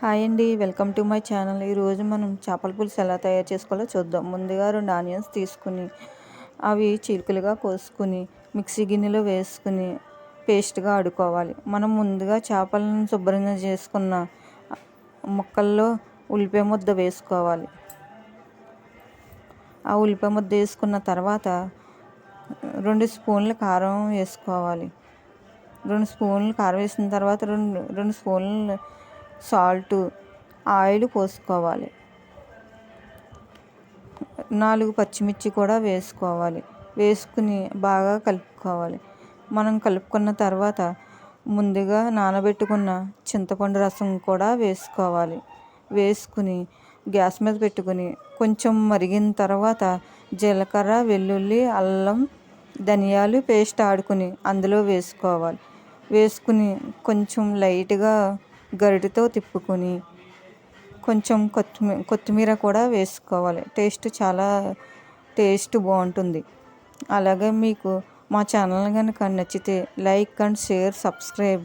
Hi అండి. Welcome to my channel. ఈరోజు మనం చేపల పులుసు ఎలా తయారు చేసుకోవాలో చూద్దాం. ముందుగా రెండు ఆనియన్స్ తీసుకుని అవి చీలికలుగా కోసుకుని మిక్సీ గిన్నెలో వేసుకుని పేస్ట్గా ఆడుకోవాలి. మనం ముందుగా చేపలను శుభ్రంగా చేసుకున్న ముక్కల్లో ఉల్లిపాయ ముద్ద వేసుకోవాలి. ఆ ఉల్లిపాయ ముద్ద వేసుకున్న తర్వాత రెండు స్పూన్ల కారం వేసుకోవాలి. రెండు స్పూన్లు కారం వేసిన తర్వాత రెండు రెండు స్పూన్లు సాల్ట్ ఆయిల్ పోసుకోవాలి. నాలుగు పచ్చిమిర్చి కూడా వేసుకోవాలి. వేసుకుని బాగా కలుపుకోవాలి. మనం కలుపుకున్న తర్వాత ముందుగా నానబెట్టుకున్న చింతపండు రసం కూడా వేసుకోవాలి. వేసుకుని గ్యాస్ మీద పెట్టుకుని కొంచెం మరిగిన తర్వాత జీలకర్ర వెల్లుల్లి అల్లం ధనియాలు పేస్ట్ ఆడుకుని అందులో వేసుకోవాలి. వేసుకుని కొంచెం లైట్గా గరిటెతో తిప్పుకొని కొంచెం కొత్తిమీర కొత్తిమీర కూడా వేసుకోవాలి. టేస్ట్ చాలా టేస్ట్ బాగుంటుంది. అలాగే మీకు మా ఛానల్ కనుక నచ్చితే లైక్ అండ్ షేర్ సబ్స్క్రైబ్